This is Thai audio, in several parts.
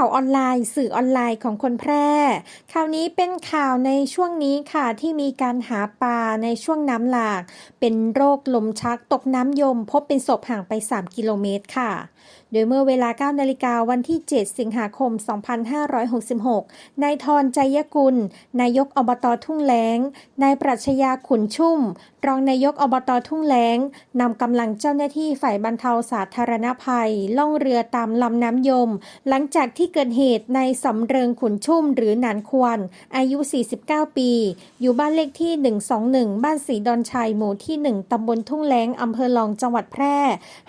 ข่าวออนไลน์ สื่อออนไลน์ของคนแพร่ ข่าวนี้เป็นข่าวในช่วงนี้ค่ะที่มีการหาปลาในช่วงน้ำหลาก เป็นโรคลมชักตกน้ำยม พบเป็นศพห่างไป 3 กิโลเมตรค่ะโดยเมื่อเวลา 9 นาฬิกาวันที่ 7 สิงหาคม 2566 นายทรใจยกุล นายกอบตทุ่งแล้ง นายปรัชญาขุนชุ่ม รองนายกอบตทุ่งแล้ง นำกำลังเจ้าหน้าที่ฝ่ายบรรเทาสาธารณภัย ล่องเรือตามลำน้ำยม หลังจากที่เกิดเหตุในสำเริงขุนชุ่มหรือหนานควร อายุ 49 ปี อยู่บ้านเลขที่ 121 บ้านสีดอนชัยหมู่ที่ 1ตำบลทุ่งแล้งอำเภอลองจังหวัดแพร่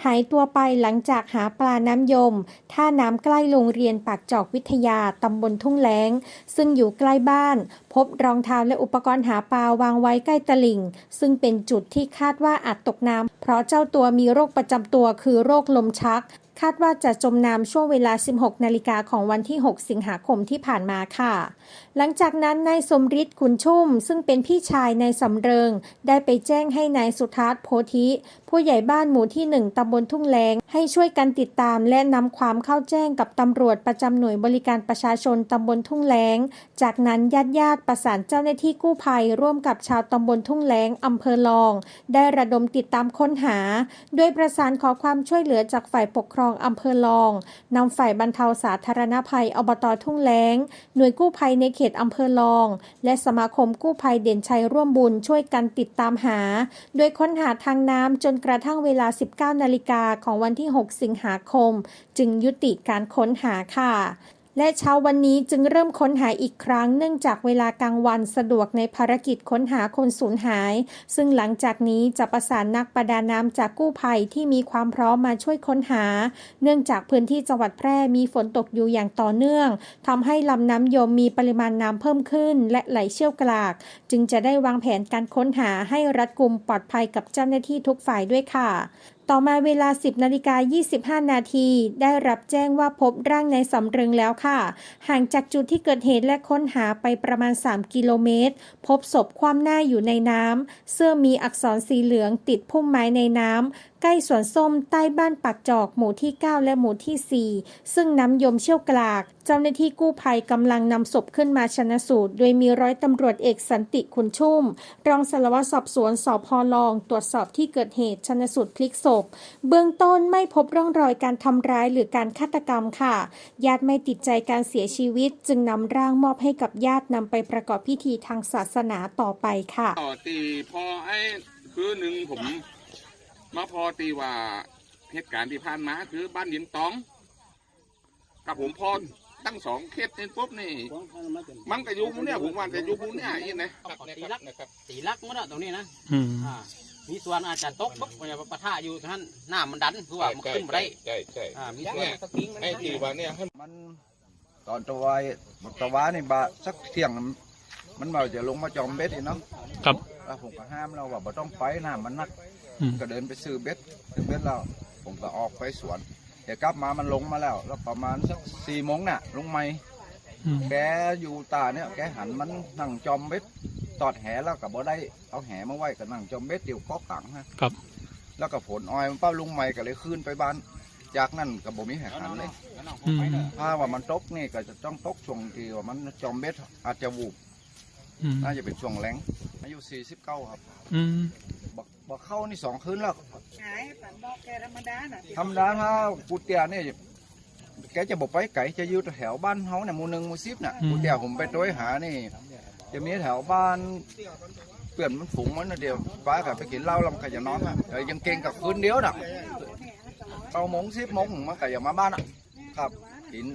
หายตัวไปหลังจากหาปลาน้ำยม ท่าน้ำใกล้โรงเรียนปากจอกวิทยาตำบลทุ่งแล้ง ซึ่งอยู่ใกล้บ้าน พบรองเท้าและอุปกรณ์หาปลาวางไว้ใกล้ตลิ่ง ซึ่งเป็นจุดที่คาดว่าอาจตกน้ำเพราะเจ้าตัวมีโรคประจำตัวคือโรคลมชัก คาดว่าจะจมน้ำช่วงเวลา 16 นาฬิกาของวันที่ 6 สิงหาคมที่ผ่านมาค่ะ หลังจากนั้นนายสมฤทธิ์ขุนชุ่ม ซึ่งเป็นพี่ชายนายสำเริง ได้ไปแจ้งให้นายสุทัศน์โพธิ ผู้ใหญ่บ้านหมู่ที่ 1ตำบลทุ่งแลงให้ช่วยกันติดตามและนำความเข้าแจ้งกับตำรวจประจำหน่วยบริการประชาชนตำบลทุ่งแลงจากนั้นญาติญาติๆประสานเจ้าหน้าที่กู้ภัย ร่วมกับชาวตำบลทุ่งแลงอำเภอลอง ได้ระดมติดตามค้นหา โดยประสานขอความช่วยเหลือจากฝ่ายปกครองอำเภอลองนำฝ่ายบรรเทาสาธารณภัยอบตทุ่งแลงหน่วยกู้ภัยในเขตอำเภอลอง และสมาคมกู้ภัยเด่นชัยร่วมบุญช่วยกันติดตามหา โดยค้นหาทางน้ำจนกระทั่งเวลา 19 นาฬิกาของวันที่ 6 สิงหาคม จึงยุติการค้นหาค่ะ และเช้าวันนี้จึงเริ่มค้นหาอีกครั้ง เนื่องจากเวลากลางวันสะดวกในภารกิจค้นหาคนสูญหาย ซึ่งหลังจากนี้จะประสานนักประดาน้ำจากกู้ภัยที่มีความพร้อมมาช่วยค้นหา เนื่องจากพื้นที่จังหวัดแพร่มีฝนตกอยู่อย่างต่อเนื่องทำให้ลำน้ำยมมีปริมาณน้ำเพิ่มขึ้น และไหลเชี่ยวกราก จึงจะได้วางแผนการค้นหาให้รัดกุมปลอดภัยกับเจ้าหน้าที่ทุกฝ่ายด้วยค่ะ ต่อมาเวลา 10นาฬิกา25 นาที ได้รับแจ้งว่าพบร่างในสำเริงแล้วค่ะ ห่างจากจุดที่เกิดเหตุและค้นหาไปประมาณ 3 กิโลเมตร พบศพคว่ำหน้าอยู่ในน้ำ เสื้อมีอักษรสีเหลืองติดพุ่มไม้ในน้ำใกล้สวนส้มใต้บ้านปากจอกหมู่ที่ 9 และหมู่ที่ 4 ซึ่งน้ำยมเชี่ยวกราก เจ้าหน้าที่กู้ภัยกำลังนำศพขึ้นมาชนะสูตร โดยมีร้อยตำรวจเอกสันติคุณชุ่ม รองสารวัตรสอบสวนสพลอง ตรวจสอบที่เกิดเหตุชนสูตรพลิกศพ เบื้องต้นไม่พบร่องรอยการทำร้ายหรือการฆาตกรรมค่ะ ญาติไม่ติดใจการเสียชีวิต จึงนำร่างมอบให้กับญาตินำไปประกอบพิธีทางศาสนาต่อไปค่ะต่อตีพอไอ้คือหนึ่งผม มาพอตีว่าเหตุการณ์ที่ผ่านมาคือบ้านยินตอง กับผมพอตั้งสองเคสนี่ปุ๊บนี่ มันก็อยู่บุญเนี่ยผมว่าจะอยู่บุญเนี่ยอีกนะตีลักตีลักหมดอะตรงนี้นะอ่ามีส่วนอาจจะตกปุ๊บมันจะปะทะอยู่ท่านหน้ามันดันคือว่ามันขึ้นมาได้ใช่ใช่อ่ามีส่วนสักทีว่าเนี่ยให้มันตอนตะวายตะวานี่บะสักเที่ยงมันมันจะลงมาจอมเบ็ดอีกเนาะครับแล้วผมก็ห้ามเราว่าบ่ต้องไปน้ำมันนัก ก็เดินไปซื้อเบ็ดซื้อเบ็ดแล้วผมก็ออกไปสวนแต่กลับมามันลงมาแล้ว แล้วประมาณสักสี่โมงน่ะ ลงไม่อืมแกอยู่ตาเนี่ย แกหันมันนั่งจอมเบ็ดตอดแหแล้วก็บ่ได้เอาแหมาไว้ก็นั่งจอมเบ็ดเดี๋ยวก็ขังฮะครับ แล้วก็ฝนอ้อยมันป้าลุงใหม่ก็เลยขึ้นไปบ้านจากนั้นก็บ่มีแหหันเลยอืมถ้าว่ามันตกนี่ก็จะต้องตกช่วงที่ว่ามันจอมเบ็ดอาจจะวูบอืมน่าจะเป็นช่วงแรงอายุ49ครับ อืม บักบักเข้านี่สองคืนแล้วขายฝันบอกแกธรรมดาน่ะธรรมดาถ้ากูเตียนี่แกจะบอกไปไก่จะอยู่แถวบ้านเฮาเนี่ยหมู่หนึ่งหมู่สิบน่ะกูเตียผมไปตัวหานี่ จะมีแถวบ้านเพื่อนมันฝูงมันนะเดียวป้ากับไปกินเหล้าแล้วมันก็จะนอนอะแต่ยังเก่งกับคืนเดียวน่ะเก้าโมงสิบโมงมันก็จะมาบ้านอะ ครับกิน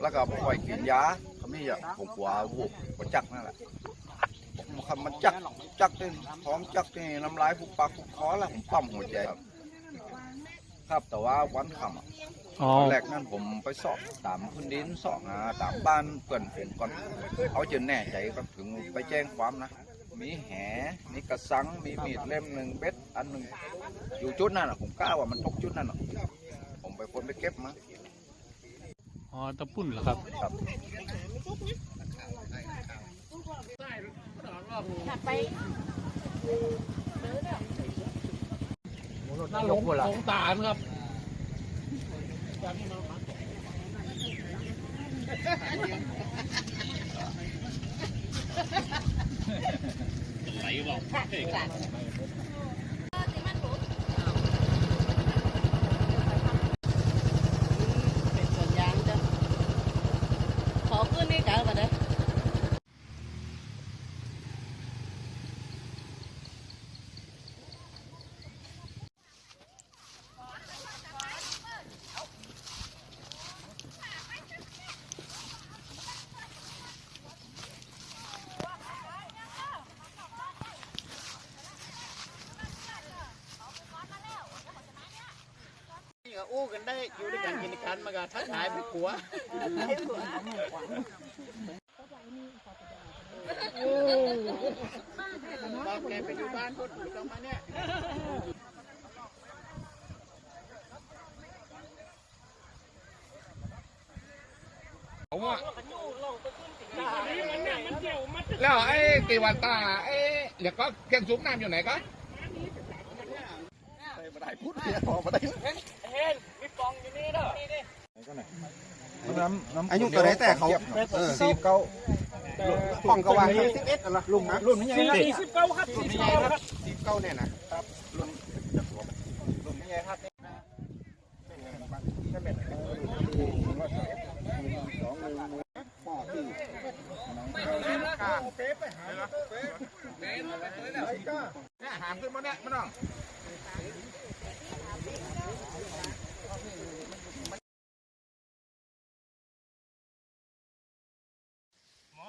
แล้วก็ปล่อยกินยาเขาไม่อยากผมกลัววูบกจักนั่นแหละ มคำมันจักจักเต้นท้องจักนี่น้ำลายผุกปากผุกคอแล้วผมปั๊มหัวใจครับ ครับแต่ว่าวันค่ำอะอ๋อตอนแรกนั่นผมไปสอบตามพื้นดินสอบหาตามบ้านเพื่อนผมก่อนเขาจะแน่ใจก็ถึงไปแจ้งความนะ มีแหมีกระสังมีมีดเล่มหนึ่งเบ็ดอันหนึ่งอยู่จุดนั่นอะผมกล้าว่ามันตกจุดนั่นอะผมไปคนไปเก็บมาอ๋อตะปุ่นเหรอครับ ครับ หลงหลงตาครับเป็นส่วนยางจ้ะขอขึ้นนี่กันมาเด้อ อู้กันได้อยู่ด้วยกันกินกันมากันทักทายไม่กลัวบอกแกไปอยู่บ้านพุทธอยู่ตรงมาเนี่ยผมว่าแล้วไอ้ตีวันตาไอ้เดี๋ยวก็เกียงสูบน้ำอยู่ไหนก็ น้ำน้ำอายุตัวไหนแต่เขาเออสีเก้าป้องกวางสิบเอ็ดอะไรลุงนะรุ่นนี้ยังไงสี่สิบเก้าครับสี่สิบเก้าครับสี่สิบเก้าเนี่ยนะรุ่นนี้ยังไงครับเนี่ยหามขึ้นมาเนี่ยมาน้อง